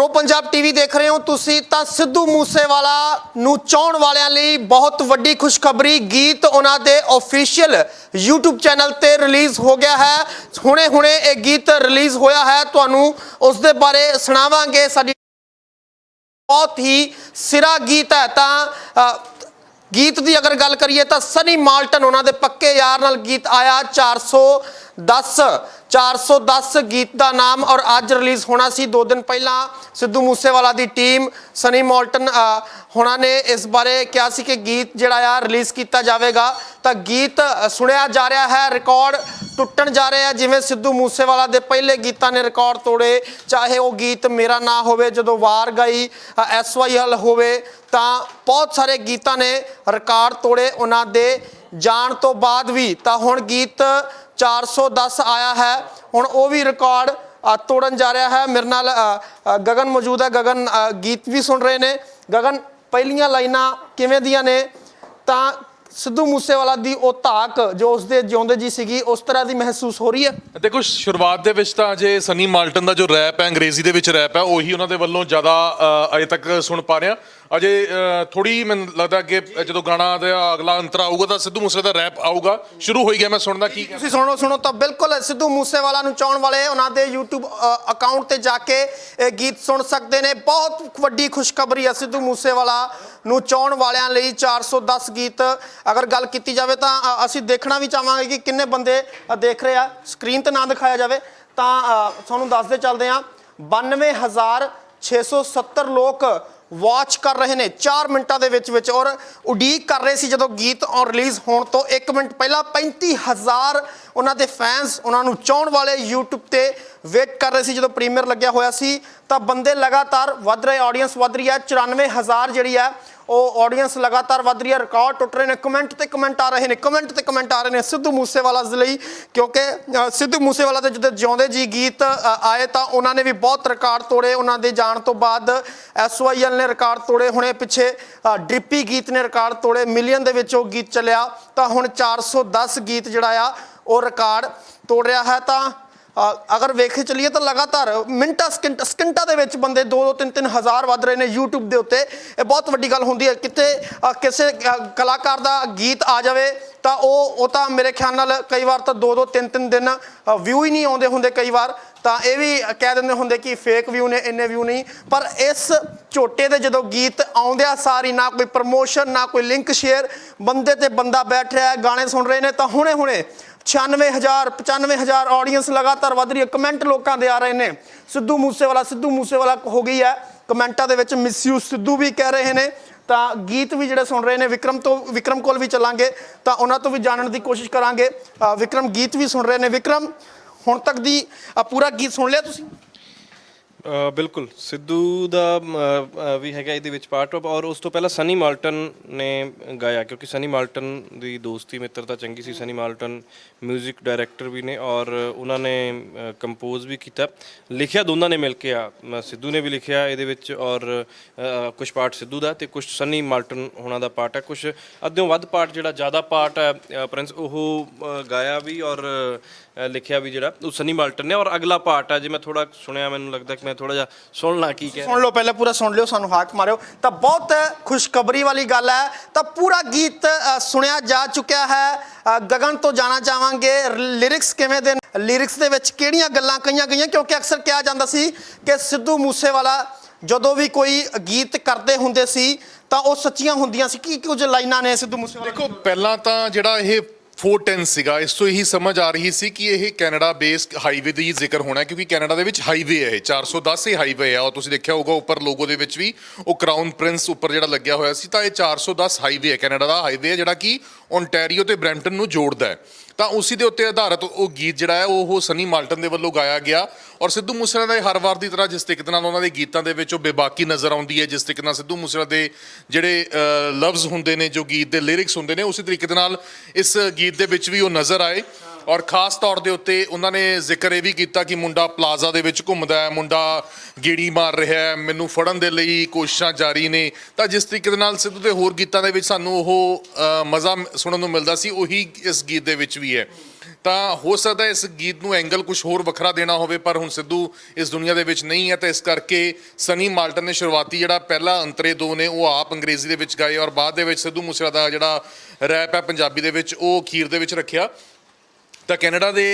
Pro Punjab TV ਦੇਖ ਰਹੇ ਹੋ ਤੁਸੀਂ ਤਾਂ ਸਿੱਧੂ ਮੂਸੇਵਾਲਾ ਨੂੰ ਚਾਹਣ ਵਾਲਿਆਂ ਲਈ ਬਹੁਤ ਵੱਡੀ ਖੁਸ਼ਖਬਰੀ, ਗੀਤ ਉਹਨਾਂ ਦੇ ਅਫੀਸ਼ੀਅਲ YouTube ਚੈਨਲ ਤੇ ਰਿਲੀਜ਼ ਹੋ ਗਿਆ ਹੈ। ਹੁਣੇ-ਹੁਣੇ ਇਹ ਗੀਤ ਰਿਲੀਜ਼ ਹੋਇਆ ਹੈ। ਤੁਹਾਨੂੰ ਉਸ ਦੇ ਬਾਰੇ ਸੁਣਾਵਾਂਗੇ। ਸਾਡੀ ਬਹੁਤ ਹੀ ਸਿਰਾ ਗੀਤ ਹੈ। ਤਾਂ ਗੀਤ ਦੀ ਅਗਰ ਗੱਲ ਕਰੀਏ ਤਾਂ ਸਨੀ ਮਾਲਟਨ ਉਹਨਾਂ ਦੇ ਪੱਕੇ ਯਾਰ ਨਾਲ ਗੀਤ ਆਇਆ 410 410 ਗੀਤ ਦਾ ਨਾਮ ਔਰ ਅੱਜ ਰਿਲੀਜ਼ ਹੋਣਾ ਸੀ। 2 ਦਿਨ ਪਹਿਲਾਂ ਸਿੱਧੂ ਮੂਸੇਵਾਲਾ ਦੀ ਟੀਮ ਸਨੀ ਮਾਲਟਨ ਅ, ਹੋਣਾ ਨੇ ਇਸ ਬਾਰੇ ਕਿਹਾ ਸੀ ਕਿ ਗੀਤ ਜਿਹੜਾ ਆ ਰਿਲੀਜ਼ ਕੀਤਾ ਜਾਵੇਗਾ। ਤਾਂ ਗੀਤ ਸੁਣਿਆ ਜਾ ਰਿਹਾ ਹੈ ਰਿਕਾਰਡ ਟੁੱਟਣ ਜਾ ਰਿਹਾ ਹੈ ਜਿਵੇਂ ਸਿੱਧੂ ਮੂਸੇਵਾਲਾ ਦੇ ਪਹਿਲੇ ਗੀਤਾਂ ਨੇ ਰਿਕਾਰਡ ਤੋੜੇ ਚਾਹੇ ਉਹ ਗੀਤ ਮੇਰਾ ਨਾਂ ਹੋਵੇ ਜਦੋਂ ਵਾਰ ਗਈ ਐਸਵਾਈਐਲ ਹੋਵੇ ਤਾਂ ਬਹੁਤ ਸਾਰੇ ਗੀਤਾਂ ਨੇ ਰਿਕਾਰਡ ਤੋੜੇ ਉਹਨਾਂ ਦੇ। ਜਾਣ ਤੋਂ ਬਾਅਦ ਵੀ ਤਾਂ ਹੁਣ ਗੀਤ 410 ਆਇਆ ਹੈ ਹੁਣ ਉਹ ਵੀ ਰਿਕਾਰਡ ਤੋੜਨ ਜਾ ਰਿਹਾ ਹੈ। ਮੇਰੇ ਨਾਲ ਅ, ਗਗਨ ਮੌਜੂਦ ਹੈ। ਗਗਨ ਗੀਤ ਵੀ ਸੁਣ ਰਹੇ ਨੇ। ਗਗਨ ਪਹਿਲੀਆਂ ਲਾਈਨਾਂ ਕਿਵੇਂ ਦੀਆਂ ਨੇ? ਤਾਂ ਸਿੱਧੂ ਮੂਸੇਵਾਲਾ ਦੀ ਉਹ ਧਾਕ ਜੋ ਉਸਦੇ ਜਿਉਂਦੇ ਜੀ ਸੀਗੀ, ਉਸ ਤਰ੍ਹਾਂ ਦੀ ਮਹਿਸੂਸ ਹੋ ਰਹੀ ਹੈ? ਦੇਖੋ ਸ਼ੁਰੂਆਤ ਦੇ ਵਿੱਚ ਤਾਂ ਜੇ ਸਨੀ ਮਾਲਟਨ ਦਾ ਜੋ ਰੈਪ ਹੈ, ਅੰਗਰੇਜ਼ੀ ਦੇ ਵਿੱਚ ਰੈਪ ਹੈ, ਉਹੀ ਉਹਨਾਂ ਦੇ ਵੱਲੋਂ ਜ਼ਿਆਦਾ ਅਜੇ ਤੱਕ ਸੁਣ ਪਾ ਰਿਹਾ ਅਜੇ ਥੋੜੀ ਮੈਨੂੰ ਲੱਗਦਾ ਕਿ ਜਦੋਂ ਗਾਣਾ ਦਾ ਅਗਲਾ ਅੰਤਰਾ ਆਊਗਾ ਤਾਂ ਸਿੱਧੂ ਮੂਸੇ ਦਾ ਰੈਪ ਆਊਗਾ। ਸ਼ੁਰੂ ਹੋਈ ਗਿਆ, ਮੈਂ ਸੁਣਦਾ ਕੀ ਤੁਸੀਂ ਸੁਣੋ ਸੁਣੋ ਤਾਂ ਬਿਲਕੁਲ, ਸਿੱਧੂ ਮੂਸੇਵਾਲਾ ਨੂੰ ਚਾਹਣ ਵਾਲੇ ਉਹਨਾਂ ਦੇ YouTube ਅਕਾਊਂਟ ਤੇ ਜਾ ਕੇ ਇਹ ਗੀਤ ਸੁਣ ਸਕਦੇ ਨੇ। ਬਹੁਤ ਵੱਡੀ ਖੁਸ਼ਖਬਰੀ ਹੈ ਸਿੱਧੂ ਮੂਸੇਵਾਲਾ ਨੂੰ ਚਾਹਣ ਵਾਲਿਆਂ ਲਈ। 410 ਗੀਤ ਅਗਰ ਗੱਲ ਕੀਤੀ ਜਾਵੇ ਤਾਂ ਅਸੀਂ ਦੇਖਣਾ ਵੀ ਚਾਹਾਂਗੇ ਕਿ ਕਿੰਨੇ ਬੰਦੇ ਦੇਖ ਰਹੇ ਆ। ਸਕਰੀਨ ਤੇ ਨਾ ਦਿਖਾਇਆ ਜਾਵੇ ਤਾਂ ਤੁਹਾਨੂੰ ਦੱਸਦੇ ਚੱਲਦੇ ਆ 92670 ਲੋਕ ਵਾਚ ਕਰ ਰਹੇ ਨੇ। 4 ਮਿੰਟਾਂ ਦੇ ਵਿੱਚ ਵਿੱਚ ਔਰ ਉਡੀਕ ਕਰ ਰਹੇ ਸੀ ਜਦੋਂ ਗੀਤ ਔਰ ਰਿਲੀਜ਼ ਹੋਣ ਤੋਂ 1 ਮਿੰਟ ਪਹਿਲਾਂ 35000 ਉਹਨਾਂ ਦੇ ਫੈਨਸ ਉਹਨਾਂ ਨੂੰ ਚਾਹਣ ਵਾਲੇ YouTube ਤੇ ਵੇਟ ਕਰ ਰਹੇ ਸੀ। ਜਦੋਂ ਪ੍ਰੀਮੀਅਰ ਲੱਗਿਆ ਹੋਇਆ ਸੀ ਤਾਂ ਬੰਦੇ ਲਗਾਤਾਰ ਵੱਧ ਰਹੇ ਆਡੀਅנס ਵੱਧ ਰਹੀ ਹੈ। 94000 ਜਿਹੜੀ ਹੈ ਉਹ ਆਡੀਅנס ਲਗਾਤਾਰ ਵੱਧ ਰਹੀ ਹੈ। ਰਿਕਾਰਡ ਟੁੱਟ ਰਹੇ ਨੇ। ਕਮੈਂਟ ਤੇ ਕਮੈਂਟ ਆ ਰਹੇ ਨੇ। ਕਮੈਂਟ ਤੇ ਕਮੈਂਟ ਆ ਰਹੇ ਨੇ ਸਿੱਧੂ ਮੂਸੇਵਾਲਾ ਦੇ ਲਈ। ਕਿਉਂਕਿ ਸਿੱਧੂ ਮੂਸੇਵਾਲਾ ਦੇ ਜਦੋਂ ਜਿਉਂਦੇ ਜੀ ਗੀਤ ਆਏ ਤਾਂ ਉਹਨਾਂ ਨੇ ਵੀ ਬਹੁਤ ਰਿਕਾਰਡ ਤੋੜੇ। ਉਹਨਾਂ ਦੇ ਜਾਣ ਤੋਂ ਬਾਅਦ ਐਸਵਾਈਐਲ ਨੇ ਰਿਕਾਰਡ ਤੋੜੇ ਹੁਣੇ ਪਿੱਛੇ। ਅ, ਡ੍ਰਿਪੀ ਗੀਤ ਨੇ ਰਿਕਾਰਡ ਤੋੜੇ। ਮਿਲੀਅਨ ਦੇ ਵਿੱਚ ਉਹ ਗੀਤ ਚੱਲਿਆ। ਤਾਂ ਹੁਣ 410 ਗੀਤ ਜਿਹੜਾ ਆ ਉਹ ਰਿਕਾਰਡ ਤੋੜ ਰਿਹਾ ਹੈ। ਤਾਂ ਅਗਰ ਵੇਖੇ ਚਲੀਏ ਤਾਂ ਲਗਾਤਾਰ ਮਿੰਟਾਂ, ਸਕਿੰਟ, ਸਕਿੰਟਾਂ ਦੇ ਵਿੱਚ ਬੰਦੇ 2 2 3 3 ਹਜ਼ਾਰ ਵੱਧ ਰਹੇ ਨੇ YouTube ਦੇ ਉੱਤੇ। ਇਹ ਬਹੁਤ ਵੱਡੀ ਗੱਲ ਹੁੰਦੀ ਹੈ। ਕਿਤੇ ਕਿਸੇ ਕਲਾਕਾਰ ਦਾ ਗੀਤ ਆ ਜਾਵੇ ਤਾਂ ਉਹ ਉਹ ਤਾਂ ਮੇਰੇ ਖਿਆਲ ਨਾਲ ਕਈ ਵਾਰ ਤਾਂ 2 2 3 3 ਦਿਨ ਵਿਊ ਹੀ ਨਹੀਂ ਆਉਂਦੇ ਹੁੰਦੇ ਕਈ ਵਾਰ। ਤਾਂ ਇਹ ਵੀ ਕਹਿ ਦਿੰਦੇ ਹੁੰਦੇ ਕਿ ਫੇਕ ਵਿਊ ਨੇ, ਇੰਨੇ ਵਿਊ ਨਹੀਂ। ਪਰ ਇਸ ਝੋਟੇ ਦੇ ਜਦੋਂ ਗੀਤ ਆਉਂਦਿਆਂ ਸਾਰੀ, ਨਾ ਕੋਈ ਪ੍ਰਮੋਸ਼ਨ ਨਾ ਕੋਈ ਲਿੰਕ ਸ਼ੇਅਰ ਬੰਦੇ ਤੇ ਬੰਦਾ ਬੈਠ ਰਿਹਾ, ਗਾਣੇ ਸੁਣ ਰਹੇ ਨੇ, ਤਾਂ ਹੁਣੇ ਹੁਣੇ 96000 95000 ਆਡੀਅנס ਲਗਾਤਾਰ ਵੱਧ ਰਹੀ ਹੈ। ਕਮੈਂਟ ਲੋਕਾਂ ਦੇ ਆ ਰਹੇ ਨੇ। ਸਿੱਧੂ ਮੂਸੇਵਾਲਾ ਸਿੱਧੂ ਮੂਸੇਵਾਲਾ ਹੋ ਗਈ ਹੈ। ਕਮੈਂਟਾਂ ਦੇ ਵਿੱਚ ਮਿਸਯੂਜ਼ ਸਿੱਧੂ ਵੀ ਕਹਿ ਰਹੇ ਨੇ। ਤਾਂ ਗੀਤ ਵੀ ਜਿਹੜੇ ਸੁਣ ਰਹੇ ਨੇ, ਵਿਕਰਮ ਤੋਂ, ਵਿਕਰਮ ਕੋਲ ਵੀ ਚੱਲਾਂਗੇ। ਤਾਂ ਉਹਨਾਂ ਤੋਂ ਵੀ ਜਾਣਨ ਦੀ ਕੋਸ਼ਿਸ਼ ਕਰਾਂਗੇ। ਵਿਕਰਮ ਗੀਤ ਵੀ ਸੁਣ ਰਹੇ ਨੇ। ਵਿਕਰਮ, ਹੁਣ ਤੱਕ ਦੀ ਪੂਰਾ ਗੀਤ ਸੁਣ ਲਿਆ ਤੁਸੀਂ? ਬਿਲਕੁਲ। ਸਿੱਧੂ ਦਾ ਅ, ਅ, ਵੀ ਹੈਗਾ ਇਹਦੇ ਵਿੱਚ ਪਾਰਟ ਆਫ ਔਰ ਉਸ ਤੋਂ ਪਹਿਲਾਂ ਸਨੀ ਮਾਲਟਨ ਨੇ ਗਾਇਆ ਕਿਉਂਕਿ ਸਨੀ ਮਾਲਟਨ ਦੀ ਦੋਸਤੀ ਮਿੱਤਰਤਾ ਚੰਗੀ ਸੀ। ਸਨੀ ਮਾਲਟਨ 뮤직 ਡਾਇਰੈਕਟਰ ਵੀ ਨੇ ਔਰ ਉਹਨਾਂ ਨੇ ਕੰਪੋਜ਼ ਵੀ ਕੀਤਾ। ਲਿਖਿਆ ਦੋਨਾਂ ਨੇ ਮਿਲ ਕੇ ਆ। ਮ- ਸਿੱਧੂ ਨੇ ਵੀ ਲਿਖਿਆ ਇਹਦੇ ਵਿੱਚ ਔਰ ਕੁਝ ਪਾਰਟ ਸਿੱਧੂ ਦਾ ਤੇ ਕੁਝ ਸਨੀ ਮਾਲਟਨ ਉਹਨਾਂ ਦਾ ਪਾਰਟ ਹੈ। ਕੁਝ ਅੱਧਿਓਂ ਵੱਧ ਪਾਰਟ ਜਿਹੜਾ ਜ਼ਿਆਦਾ ਪਾਰਟ ਹੈ ਅ, ਪ੍ਰਿੰਸ ਉਹ ਅ, ਗਾਇਆ ਵੀ ਔਰ ਅ, ਲਿਖਿਆ ਵੀ ਜਿਹੜਾ ਉਹ ਸਨੀ ਮਾਲਟਨ ਨੇ। ਔਰ ਅਗਲਾ ਪਾਰਟ ਹੈ ਜੇ ਮੈਂ ਥੋੜਾ ਸੁਣਿਆ ਮੈਨੂੰ ਲੱਗਦਾ ਕਿ ਮੈਂ ਥੋੜਾ ਜਿਹਾ ਸੁਣ ਲਾਂ ਕੀ ਕਹਿ ਸੁਣ ਲਓ ਪਹਿਲਾਂ ਪੂਰਾ ਸੁਣ ਲਿਓ ਸਾਨੂੰ ਹਾਕ ਮਾਰਿਓ। ਤਾਂ ਬਹੁਤ ਖੁਸ਼ਖਬਰੀ ਵਾਲੀ ਗੱਲ ਹੈ। ਤਾਂ ਪੂਰਾ ਗੀਤ ਅ, ਸੁਣਿਆ ਜਾ ਚੁੱਕਿਆ ਹੈ। ਅ, ਗਗਨ ਤੋਂ ਜਾਣਾ ਚਾਹਾਂਗੇ। ਲਿਰਿਕਸ ਕਿਵੇਂ ਦੇ ਲਿਰਿਕਸ ਦੇ ਵਿੱਚ ਕਿਹੜੀਆਂ ਗੱਲਾਂ ਕਹੀਆਂ ਗਈਆਂ? ਕਿਉਂਕਿ ਅਕਸਰ ਕਿਹਾ ਜਾਂਦਾ ਸੀ ਕਿ ਸਿੱਧੂ ਮੂਸੇਵਾਲਾ ਜਦੋਂ ਵੀ ਕੋਈ ਗੀਤ ਕਰਦੇ ਹੁੰਦੇ ਸੀ ਤਾਂ ਉਹ ਸੱਚੀਆਂ ਹੁੰਦੀਆਂ ਸੀ। ਕੀ ਕੁਝ ਲਾਈਨਾਂ ਨੇ ਸਿੱਧੂ ਮੂਸੇਵਾਲਾ? ਦੇਖੋ ਪਹਿਲਾਂ ਤਾਂ ਜਿਹੜਾ ਇਹ 410 ਸੀਗਾ, ਇਸ ਤੋਂ ਇਹੀ ਸਮਝ ਆ ਰਹੀ ਸੀ ਕਿ ਇਹ ਕੈਨੇਡਾ ਬੇਸਡ ਹਾਈਵੇ ਦੀ ਜ਼ਿਕਰ ਹੋਣਾ ਕਿਉਂਕਿ ਕੈਨੇਡਾ ਦੇ ਵਿੱਚ ਹਾਈਵੇ ਹੈ ਇਹ 410 ਹੀ ਹਾਈਵੇ ਹੈ। ਔਰ ਤੁਸੀਂ ਦੇਖਿਆ ਹੋਊਗਾ, ਉੱਪਰ ਲੋਗੋ ਦੇ ਵਿੱਚ ਵੀ ਉਹ ਕਰਾਊਨ ਪ੍ਰਿੰਸ ਉੱਪਰ ਜਿਹੜਾ ਲੱਗਿਆ ਹੋਇਆ ਸੀ, ਤਾਂ ਇਹ 410 ਹਾਈਵੇ ਹੈ ਕੈਨੇਡਾ ਦਾ ਹਾਈਵੇ ਹੈ, ਜਿਹੜਾ ਕਿ ਓਨਟਾਰੀਓ ਤੇ ਬ੍ਰੈਂਪਟਨ ਨੂੰ ਜੋੜਦਾ ਹੈ। ਤਾਂ ਉਸੇ ਦੇ ਉੱਤੇ ਆਧਾਰਿਤ ਉਹ ਗੀਤ ਜਿਹੜਾ ਹੈ, ਉਹ ਸਨੀ ਮਾਲਟਨ ਦੇ ਵੱਲੋਂ ਗਾਇਆ ਗਿਆ। ਔਰ ਸਿੱਧੂ ਮੂਸੇਵਾਲਾ ਦੇ ਹਰ ਵਾਰ ਦੀ ਤਰ੍ਹਾਂ ਜਿਸ ਤਰੀਕੇ ਨਾਲ ਉਹਨਾਂ ਦੇ ਗੀਤਾਂ ਦੇ ਵਿੱਚ ਉਹ ਬੇਬਾਕੀ ਨਜ਼ਰ ਆਉਂਦੀ ਹੈ, ਜਿਸ ਤਰੀਕੇ ਨਾਲ ਸਿੱਧੂ ਮੂਸੇਵਾਲਾ ਦੇ ਜਿਹੜੇ ਲਫ਼ਜ਼ ਹੁੰਦੇ ਨੇ, ਜੋ ਗੀਤ ਦੇ ਲਿਰਿਕਸ ਹੁੰਦੇ ਨੇ, ਉਸੇ ਤਰੀਕੇ ਦੇ ਨਾਲ ਇਸ ਗੀਤ ਦੇ ਵਿੱਚ ਵੀ ਉਹ ਨਜ਼ਰ ਆਏ। ਔਰ ਖਾਸ ਤੌਰ ਦੇ ਉੱਤੇ ਉਹਨਾਂ ਨੇ ਜ਼ਿਕਰ ਇਹ ਵੀ ਕੀਤਾ ਕਿ ਮੁੰਡਾ ਪਲਾਜ਼ਾ ਦੇ ਵਿੱਚ ਘੁੰਮਦਾ ਹੈ, ਮੁੰਡਾ ਗੇੜੀ ਮਾਰ ਰਿਹਾ ਹੈ, ਮੈਨੂੰ ਫੜਨ ਦੇ ਲਈ ਕੋਸ਼ਿਸ਼ਾਂ ਜਾਰੀ ਨੇ। ਤਾਂ ਜਿਸ ਤਰੀਕੇ ਦੇ ਨਾਲ ਸਿੱਧੂ ਦੇ ਹੋਰ ਗੀਤਾਂ ਦੇ ਵਿੱਚ ਸਾਨੂੰ ਉਹ ਮਜ਼ਾ ਸੁਣਨ ਨੂੰ ਮਿਲਦਾ ਸੀ, ਉਹੀ ਇਸ ਗੀਤ ਦੇ ਵਿੱਚ ਵੀ ਹੈ। ਤਾਂ ਹੋ ਸਕਦਾ ਇਸ ਗੀਤ ਨੂੰ ਐਂਗਲ ਕੁਝ ਹੋਰ ਵੱਖਰਾ ਦੇਣਾ ਹੋਵੇ, ਪਰ ਹੁਣ ਸਿੱਧੂ ਇਸ ਦੁਨੀਆ ਦੇ ਵਿੱਚ ਨਹੀਂ ਹੈ, ਤਾਂ ਇਸ ਕਰਕੇ ਸਨੀ ਮਾਲਟਨ ਨੇ ਸ਼ੁਰੂਆਤੀ ਜਿਹੜਾ ਪਹਿਲਾ ਅੰਤਰੇ ਦੋ ਨੇ, ਉਹ ਆਪ ਅੰਗਰੇਜ਼ੀ ਦੇ ਵਿੱਚ ਗਾਏ ਔਰ ਬਾਅਦ ਦੇ ਵਿੱਚ ਸਿੱਧੂ ਮੂਸੇਵਾਲਾ ਦਾ ਜਿਹੜਾ ਰੈਪ ਹੈ ਪੰਜਾਬੀ ਦੇ ਵਿੱਚ, ਉਹ ਅਖੀਰ ਦੇ ਵਿੱਚ ਰੱਖਿਆ। ਤਾਂ ਕੈਨੇਡਾ ਦੇ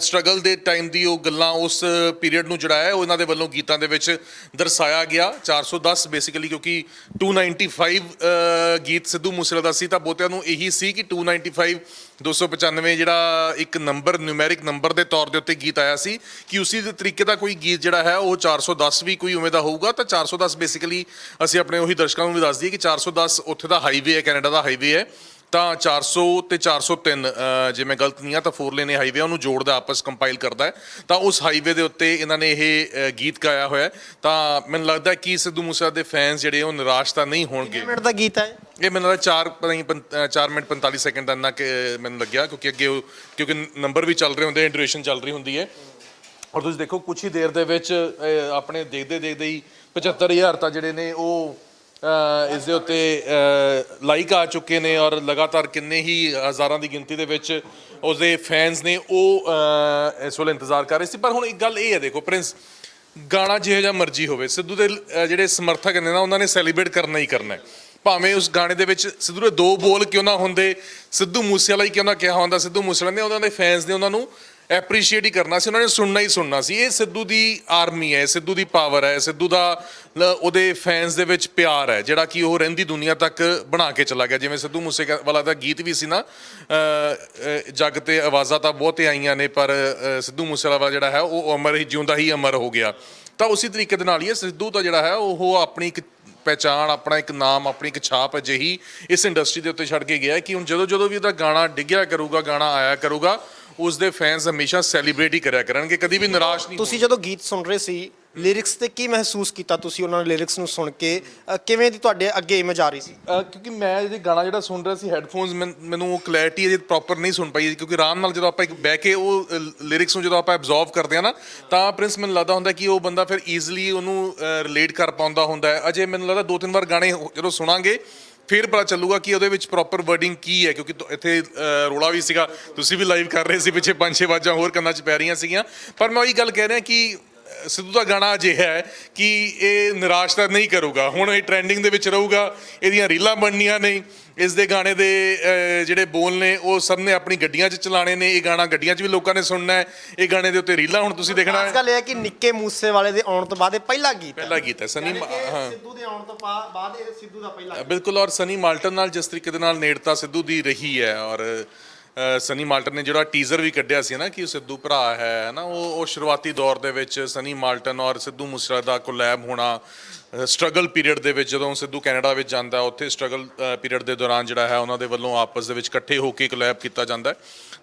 ਸਟਰਗਲ ਦੇ ਟਾਈਮ ਦੀ ਉਹ ਗੱਲਾਂ ਉਸ ਪੀਰੀਅਡ ਨੂੰ ਜਿਹੜਾ ਹੈ ਉਹ ਇਹਨਾਂ ਦੇ ਵੱਲੋਂ ਗੀਤਾਂ ਦੇ ਵਿੱਚ ਦਰਸਾਇਆ ਗਿਆ। 410 ਬੇਸਿਕਲੀ ਕਿਉਂਕਿ 295 ਅ, ਗੀਤ ਸਿੱਧੂ ਮੂਸੇਵਾਲਾ ਦਾ ਸੀ ਤਾਂ ਬਹੁਤਿਆਂ ਨੂੰ ਇਹੀ ਸੀ ਕਿ 295 295 ਜਿਹੜਾ ਇੱਕ ਨੰਬਰ ਨਿਊਮੈਰਿਕ ਨੰਬਰ ਦੇ ਤੌਰ ਦੇ ਉੱਤੇ ਗੀਤ ਆਇਆ ਸੀ ਕਿ ਉਸੇ ਦੇ ਤਰੀਕੇ ਦਾ ਕੋਈ ਗੀਤ ਜਿਹੜਾ ਹੈ ਉਹ 410 ਵੀ ਕੋਈ ਉਵੇਂ ਦਾ ਹੋਊਗਾ। ਤਾਂ 410 ਬੇਸਿਕਲੀ ਅਸੀਂ ਆਪਣੇ ਉਹੀ ਦਰਸ਼ਕਾਂ ਨੂੰ ਵੀ ਦੱਸ ਦਈਏ ਕਿ 410 ਉੱਥੇ ਦਾ ਹਾਈਵੇ ਹੈ ਕੈਨੇਡਾ ਦਾ ਹਾਈਵੇ ਹੈ। ਤਾਂ 400 ਤੇ 403 ਅ, ਜੇ ਮੈਂ ਗਲਤ ਨਹੀਂ ਆ ਤਾਂ ਫੋਰ ਲੇਨ ਹਾਈਵੇ ਉਹਨੂੰ ਜੋੜਦਾ ਆਪਸ ਕੰਪਾਈਲ ਕਰਦਾ ਹੈ। ਤਾਂ ਉਸ ਹਾਈਵੇ ਦੇ ਉੱਤੇ ਇਹਨਾਂ ਨੇ ਇਹ ਗੀਤ ਗਾਇਆ ਹੋਇਆ। ਤਾਂ ਮੈਨੂੰ ਲੱਗਦਾ ਕਿ ਸਿੱਧੂ ਮੂਸੇਵਾਲੇ ਦੇ ਫੈਨਸ ਜਿਹੜੇ ਉਹ ਨਿਰਾਸ਼ ਤਾਂ ਨਹੀਂ ਹੋਣਗੇ। ਮਿੰਟ ਦਾ ਗੀਤ ਹੈ? ਇਹ ਮੈਨੂੰ ਲੱਗਦਾ 4 4 ਮਿੰਟ 45 ਸੈਕਿੰਡ ਦਾ ਇੰਨਾ ਕਿ ਮੈਨੂੰ ਲੱਗਿਆ ਕਿਉਂਕਿ ਅੱਗੇ ਉਹ ਕਿਉਂਕਿ ਨੰਬਰ ਵੀ ਚੱਲ ਰਹੇ ਹੁੰਦੇ ਡਿਊਰੇਸ਼ਨ ਚੱਲ ਰਹੀ ਹੁੰਦੀ ਹੈ। ਔਰ ਤੁਸੀਂ ਦੇਖੋ ਕੁਛ ਹੀ ਦੇਰ ਦੇ ਵਿੱਚ ਆਪਣੇ ਦੇਖਦੇ ਦੇਖਦੇ ਹੀ 75000 ਤਾਂ ਜਿਹੜੇ ਨੇ ਉਹ ਇਸ ਦੇ ਉੱਤੇ ਲਾਈਕ ਆ ਚੁੱਕੇ ਨੇ ਔਰ ਲਗਾਤਾਰ ਕਿੰਨੇ ਹੀ ਹਜ਼ਾਰਾਂ ਦੀ ਗਿਣਤੀ ਦੇ ਵਿੱਚ ਉਸਦੇ ਫੈਨਸ ਨੇ ਉਹ ਇਸ ਵੇਲੇ ਇੰਤਜ਼ਾਰ ਕਰ ਰਹੇ ਸੀ। ਪਰ ਹੁਣ ਇੱਕ ਗੱਲ ਇਹ ਹੈ, ਦੇਖੋ ਪ੍ਰਿੰਸ, ਗਾਣਾ ਜਿਹੋ ਜਿਹਾ ਮਰਜ਼ੀ ਹੋਵੇ, ਸਿੱਧੂ ਦੇ ਜਿਹੜੇ ਸਮਰਥਕ ਨੇ ਨਾ, ਉਹਨਾਂ ਨੇ ਸੈਲੀਬ੍ਰੇਟ ਕਰਨਾ ਹੀ ਕਰਨਾ ਹੈ। ਭਾਵੇਂ ਉਸ ਗਾਣੇ ਦੇ ਵਿੱਚ ਸਿੱਧੂ ਦੇ ਦੋ ਬੋਲ ਕਿਉਂ ਨਾ ਹੁੰਦੇ, ਸਿੱਧੂ ਮੂਸੇਵਾਲਾ ਹੀ ਕਿਉਂ ਨਾ ਕਿਹਾ ਹੁੰਦਾ, ਸਿੱਧੂ ਮੂਸੇਵਾਲਾ ਨੇ ਉਹਨਾਂ ਦੇ ਫੈਨਸ ਨੇ ਉਹਨਾਂ ਨੂੰ ਐਪਰੀਸ਼ੀਏਟ ਹੀ ਕਰਨਾ ਸੀ, ਉਹਨਾਂ ਨੇ ਸੁਣਨਾ ਹੀ ਸੁਣਨਾ ਸੀ। ਇਹ ਸਿੱਧੂ ਦੀ ਆਰਮੀ ਹੈ ਸਿੱਧੂ ਦੀ ਪਾਵਰ ਹੈ ਸਿੱਧੂ ਦਾ ਉਹਦੇ ਫੈਨਸ ਦੇ ਵਿੱਚ ਪਿਆਰ ਹੈ, ਜਿਹੜਾ ਕਿ ਉਹ ਰਹਿੰਦੀ ਦੁਨੀਆ ਤੱਕ ਬਣਾ ਕੇ ਚਲਾ ਗਿਆ। ਜਿਵੇਂ ਸਿੱਧੂ ਮੂਸੇਵਾਲਾ ਦਾ ਗੀਤ ਵੀ ਸੀ ਨਾ ਜੱਗ ਤੇ ਆਵਾਜ਼ਾਂ ਤਾਂ ਬਹੁਤੇ ਆਈਆਂ ਨੇ, ਪਰ ਸਿੱਧੂ ਮੂਸੇਵਾਲਾ ਜਿਹੜਾ ਹੈ, ਉਹ ਅਮਰ ਹੀ ਜਿਉਂਦਾ ਹੀ ਅਮਰ ਹੋ ਗਿਆ। ਤਾਂ ਉਸੇ ਤਰੀਕੇ ਦੇ ਨਾਲ ਹੀ ਇਹ ਸਿੱਧੂ ਦਾ ਜਿਹੜਾ ਹੈ, ਉਹ ਆਪਣੀ ਇੱਕ ਪਹਿਚਾਣ ਆਪਣਾ ਇੱਕ ਨਾਮ ਆਪਣੀ ਇੱਕ ਛਾਪ ਅਜਿਹੀ ਇਸ ਇੰਡਸਟਰੀ ਦੇ ਉੱਤੇ ਛੱਡ ਕੇ ਗਿਆ ਕਿ ਹੁਣ ਜਦੋਂ ਜਦੋਂ ਵੀ ਉਹਦਾ ਗਾਣਾ ਡਿੱਗਿਆ ਕਰੂਗਾ ਗਾਣਾ ਆਇਆ ਕਰੂਗਾ ਉਸ ਦੇ ਫੈਨਸ ਹਮੇਸ਼ਾ ਸੈਲੀਬ੍ਰੇਟ ਹੀ ਕਰਿਆ ਕਰਨਗੇ ਕਦੀ ਵੀ ਨਿਰਾਸ਼ ਨਹੀਂ ਤੁਸੀਂ ਜਦੋਂ ਗੀਤ ਸੁਣ ਰਹੇ ਸੀ ਲਿਰਿਕਸ ਤੇ ਕੀ ਮਹਿਸੂਸ ਕੀਤਾ ਤੁਸੀਂ ਉਹਨਾਂ ਦੇ ਲਿਰਿਕਸ ਨੂੰ ਸੁਣ ਕੇ? ਅ, ਕਿਵੇਂ ਦੀ ਤੁਹਾਡੇ ਅੱਗੇ ਇਮੇਜ ਆ ਰਹੀ ਸੀ? ਅਹ ਕਿਉਂਕਿ ਮੈਂ ਇਹ ਗਾਣਾ ਜਿਹੜਾ ਸੁਣ ਰਿਹਾ ਸੀ ਹੈੱਡਫੋਨਸ ਮੈਨੂੰ ਉਹ ਕਲੈਰਿਟੀ ਅਜੇ ਪ੍ਰੋਪਰ ਨਹੀਂ ਸੁਣ ਪਾਈ ਕਿਉਂਕਿ ਆਰਾਮ ਨਾਲ ਜਦੋਂ ਆਪਾਂ ਇੱਕ ਬਹਿ ਕੇ ਉਹ ਲਿਰਿਕਸ ਨੂੰ ਜਦੋਂ ਆਪਾਂ ਐਬਜ਼ੌਰਵ ਕਰਦੇ ਆ ਨਾ ਤਾਂ ਪ੍ਰਿੰਸ ਮੈਨੂੰ ਲੱਗਦਾ ਹੁੰਦਾ ਕਿ ਉਹ ਬੰਦਾ ਫਿਰ ਈਜ਼ੀਲੀ ਉਹਨੂੰ ਰਿਲੇਟ ਕਰ ਪਾਉਂਦਾ ਹੁੰਦਾ ਹੈ। ਅਜੇ ਮੈਨੂੰ ਲੱਗਦਾ ਦੋ ਤਿੰਨ ਵਾਰ ਗਾਣੇ ਹੋ- ਜਦੋਂ ਸੁਣਾਂਗੇ ਫਿਰ ਪਤਾ ਚੱਲੂਗਾ ਕਿ ਉਹਦੇ ਵਿੱਚ ਪ੍ਰੋਪਰ ਵਰਡਿੰਗ ਕੀ ਹੈ ਕਿਉਂਕਿ ਤੁ- ਇੱਥੇ ਅਹ, ਰੌਲਾ ਵੀ ਸੀਗਾ। ਤੁਸੀਂ ਵੀ ਲਾਈਵ ਕਰ ਰਹੇ ਸੀ ਪਿੱਛੇ ਪੰਜ ਛੇ ਆਵਾਜ਼ਾਂ ਹੋਰ ਕੰਨਾਂ 'ਚ ਪੈ ਰਹੀਆਂ ਸੀਗੀਆਂ। ਪਰ ਮੈਂ ਉਹੀ ਗੱਲ ਕਹਿ ਰਿਹਾ ਕਿ ਸਿੱਧੂ ਦਾ ਗਾਣਾ ਅਜਿਹਾ ਹੈ ਕਿ ਇਹ ਨਿਰਾਸ਼ ਤਾਂ ਨਹੀਂ ਕਰੂਗਾ। ਹੁਣ ਇਹ ਟ੍ਰੈਂਡਿੰਗ ਦੇ ਵਿੱਚ ਰਹੂਗਾ ਇਹਦੀਆਂ ਰੀਲਾਂ ਬਣਨੀਆਂ ਨੇ ਇਸ ਦੇ ਗਾਣੇ ਦੇ ਜਿਹੜੇ ਬੋਲ ਨੇ ਉਹ ਸਭ ਨੇ ਆਪਣੀ ਗੱਡੀਆਂ 'ਚ ਚਲਾਣੇ ਨੇ ਇਹ ਗਾਣਾ ਗੱਡੀਆਂ 'ਚ ਵੀ ਲੋਕਾਂ ਨੇ ਸੁਣਨਾ ਹੈ ਇਹ ਗਾਣੇ ਦੇ ਉੱਤੇ ਰੀਲਾਂ ਹੁਣ ਤੁਸੀਂ ਦੇਖਣਾ ਹੈ। ਗੱਲ ਇਹ ਹੈ ਕਿ ਨਿੱਕੇ ਮੂਸੇ ਵਾਲੇ ਦੇ ਆਉਣ ਤੋਂ ਬਾਅਦ ਇਹ ਪਹਿਲਾ ਗੀਤ ਹੈ। ਪਹਿਲਾ ਗੀਤ ਹੈ ਸਨੀ ਹਾਂ। ਸਿੱਧੂ ਦੇ ਆਉਣ ਤੋਂ ਬਾਅਦ ਇਹ ਸਿੱਧੂ ਦਾ ਪਹਿਲਾ ਬਿਲਕੁਲ ਔਰ ਸਨੀ ਮਾਲਟਨ ਨਾਲ ਜਿਸ ਤਰੀਕੇ ਦੇ ਨਾਲ ਨੇੜਤਾ ਸਿੱਧੂ ਦੀ ਰਹੀ ਹੈ ਔਰ ਸਨੀ ਮਾਲਟਨ ਨੇ ਜਿਹੜਾ ਟੀਜ਼ਰ ਵੀ ਕੱਢਿਆ ਸੀ ਨਾ ਕਿ ਉਹ ਸਿੱਧੂ ਭਰਾ ਹੈ ਨਾ? ਉਹ ਉਹ ਸ਼ੁਰੂਆਤੀ ਦੌਰ ਦੇ ਵਿੱਚ ਸਨੀ ਮਾਲਟਨ ਔਰ ਸਿੱਧੂ ਮੂਸੇਵਾਲਾ ਦਾ ਕੋਲੈਬ ਹੋਣਾ ਸਟਰਗਲ ਪੀਰੀਅਡ ਦੇ ਵਿੱਚ ਜਦੋਂ ਸਿੱਧੂ ਕੈਨੇਡਾ ਵਿੱਚ ਜਾਂਦਾ ਉੱਥੇ ਸਟਰਗਲ ਪੀਰੀਅਡ ਦੇ ਦੌਰਾਨ ਜਿਹੜਾ ਹੈ ਉਹਨਾਂ ਦੇ ਵੱਲੋਂ ਆਪਸ ਦੇ ਵਿੱਚ ਇਕੱਠੇ ਹੋ ਕੇ ਕੋਲੈਬ ਕੀਤਾ ਜਾਂਦਾ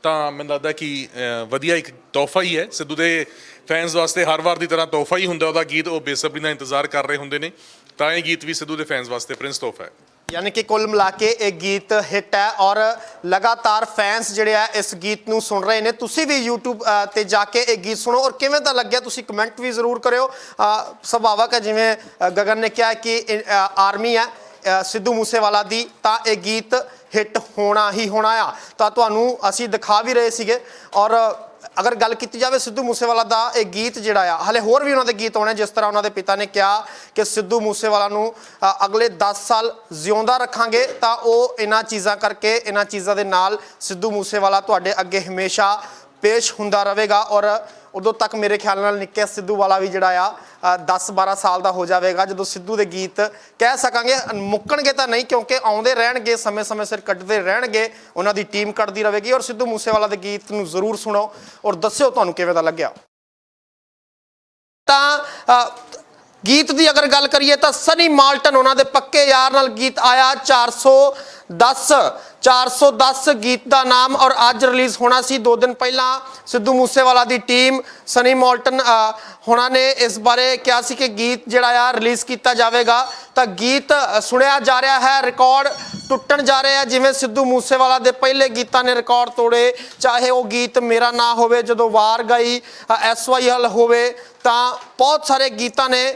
ਤਾਂ ਮੈਨੂੰ ਲੱਗਦਾ ਕਿ ਵਧੀਆ ਇੱਕ ਤੋਹਫਾ ਹੀ ਹੈ। ਸਿੱਧੂ ਦੇ ਫੈਨਸ ਵਾਸਤੇ ਹਰ ਵਾਰ ਦੀ ਤਰ੍ਹਾਂ ਤੋਹਫਾ ਹੀ ਹੁੰਦਾ ਉਹਦਾ ਗੀਤ ਉਹ ਬੇਸਬਰੀ ਨਾਲ ਇੰਤਜ਼ਾਰ ਕਰ ਰਹੇ ਹੁੰਦੇ ਨੇ। ਤਾਂ ਇਹ ਗੀਤ ਵੀ ਸਿੱਧੂ ਦੇ ਫੈਨਸ ਵਾਸਤੇ ਪ੍ਰਿੰਸ ਤੋਹਫਾ ਹੈ। ਯਾਨੀ ਕਿ ਕੁੱਲ ਮਿਲਾ ਕੇ ਇਹ ਗੀਤ ਹਿੱਟ ਹੈ ਔਰ ਲਗਾਤਾਰ ਫੈਨਸ ਜਿਹੜੇ ਆ ਇਸ ਗੀਤ ਨੂੰ ਸੁਣ ਰਹੇ ਨੇ। ਤੁਸੀਂ ਵੀ YouTube ਤੇ ਜਾ ਕੇ ਇਹ ਗੀਤ ਸੁਣੋ ਔਰ ਕਿਵੇਂ ਦਾ ਲੱਗਿਆ ਤੁਸੀਂ ਕਮੈਂਟ ਵੀ ਜ਼ਰੂਰ ਕਰਿਓ। ਅ, ਸੁਭਾਵਕ ਹੈ ਜਿਵੇਂ ਗਗਨ ਨੇ ਕਿਹਾ ਕਿ ਆਰਮੀ ਹੈ ਸਿੱਧੂ ਮੂਸੇਵਾਲਾ ਦੀ ਤਾਂ ਇਹ ਗੀਤ ਹਿੱਟ ਹੋਣਾ ਹੀ ਹੋਣਾ ਆ। ਤਾਂ ਤੁਹਾਨੂੰ ਅਸੀਂ ਦਿਖਾ ਵੀ ਰਹੇ ਸੀਗੇ ਔਰ ਅਗਰ ਗੱਲ ਕੀਤੀ ਜਾਵੇ ਸਿੱਧੂ ਮੂਸੇਵਾਲਾ ਦਾ, ਇਹ ਗੀਤ ਜਿਹੜਾ ਆ, ਹਲੇ ਹੋਰ ਵੀ ਉਹਨਾਂ ਦੇ ਗੀਤ ਆਉਣੇ ਜਿਸ ਤਰ੍ਹਾਂ ਉਹਨਾਂ ਦੇ ਪਿਤਾ ਨੇ ਕਿਹਾ ਕਿ ਸਿੱਧੂ ਮੂਸੇਵਾਲਾ ਨੂੰ ਅਗਲੇ 10 ਸਾਲ ਜਿਉਂਦਾ ਰੱਖਾਂਗੇ, ਤਾਂ ਉਹ ਇਹਨਾਂ ਚੀਜ਼ਾਂ ਕਰਕੇ, ਇਹਨਾਂ ਚੀਜ਼ਾਂ ਦੇ ਨਾਲ ਸਿੱਧੂ ਮੂਸੇਵਾਲਾ ਤੁਹਾਡੇ ਅੱਗੇ ਹਮੇਸ਼ਾ ਪੇਸ਼ ਹੁੰਦਾ ਰਹੇਗਾ ਔਰ ਉਦੋਂ ਤੱਕ ਮੇਰੇ ਖਿਆਲ ਨਾਲ ਨਿੱਕੇ ਸਿੱਧੂ ਵਾਲਾ ਵੀ ਜਿਹੜਾ ਆ 10 12 ਸਾਲ ਦਾ ਹੋ ਜਾਵੇਗਾ। ਜਦੋਂ ਸਿੱਧੂ ਦੇ ਗੀਤ ਕਹਿ ਸਕਾਂਗੇ, ਮੁੱਕਣਗੇ ਤਾਂ ਨਹੀਂ, ਕਿਉਂਕਿ ਆਉਂਦੇ ਰਹਿਣਗੇ, ਸਮੇਂ-ਸਮੇਂ ਸਿਰ ਕੱਢਦੇ ਰਹਿਣਗੇ, ਉਹਨਾਂ ਦੀ ਟੀਮ ਕੱਢਦੀ ਰਹੇਗੀ ਔਰ ਸਿੱਧੂ ਮੂਸੇਵਾਲਾ ਦੇ ਗੀਤ ਨੂੰ ਜ਼ਰੂਰ ਸੁਣੋ ਔਰ ਦੱਸਿਓ ਤੁਹਾਨੂੰ ਕਿਵੇਂ ਦਾ ਲੱਗਿਆ। ਤਾਂ ਗੀਤ ਦੀ ਅਗਰ ਗੱਲ ਕਰੀਏ ਤਾਂ ਸਨੀ ਮਾਲਟਨ ਉਹਨਾਂ ਦੇ ਪੱਕੇ ਯਾਰ ਨਾਲ ਗੀਤ ਆਇਆ 10 410 ਗੀਤ ਦਾ ਨਾਮ ਔਰ ਅੱਜ ਰਿਲੀਜ਼ ਹੋਣਾ ਸੀ। 2 ਦਿਨ ਪਹਿਲਾਂ ਸਿੱਧੂ ਮੂਸੇਵਾਲਾ ਦੀ ਟੀਮ ਸਨੀ ਮੌਲਟਨ ਅ, ਹੋਣਾ ਨੇ ਇਸ ਬਾਰੇ ਕਿਹਾ ਸੀ ਕਿ ਗੀਤ ਜਿਹੜਾ ਆ ਰਿਲੀਜ਼ ਕੀਤਾ ਜਾਵੇਗਾ। ਤਾਂ ਗੀਤ ਸੁਣਿਆ ਜਾ ਰਿਹਾ ਹੈ ਰਿਕਾਰਡ ਟੁੱਟਣ ਜਾ ਰਿਹਾ ਜਿਵੇਂ ਸਿੱਧੂ ਮੂਸੇਵਾਲਾ ਦੇ ਪਹਿਲੇ ਗੀਤਾਂ ਨੇ ਰਿਕਾਰਡ ਤੋੜੇ ਚਾਹੇ ਉਹ ਗੀਤ ਮੇਰਾ ਨਾਂ ਹੋਵੇ ਜਦੋਂ ਵਾਰ ਗਈ ਐਸ ਵਾਈ ਐਲ ਹੋਵੇ ਤਾਂ ਬਹੁਤ ਸਾਰੇ ਗੀਤਾਂ ਨੇ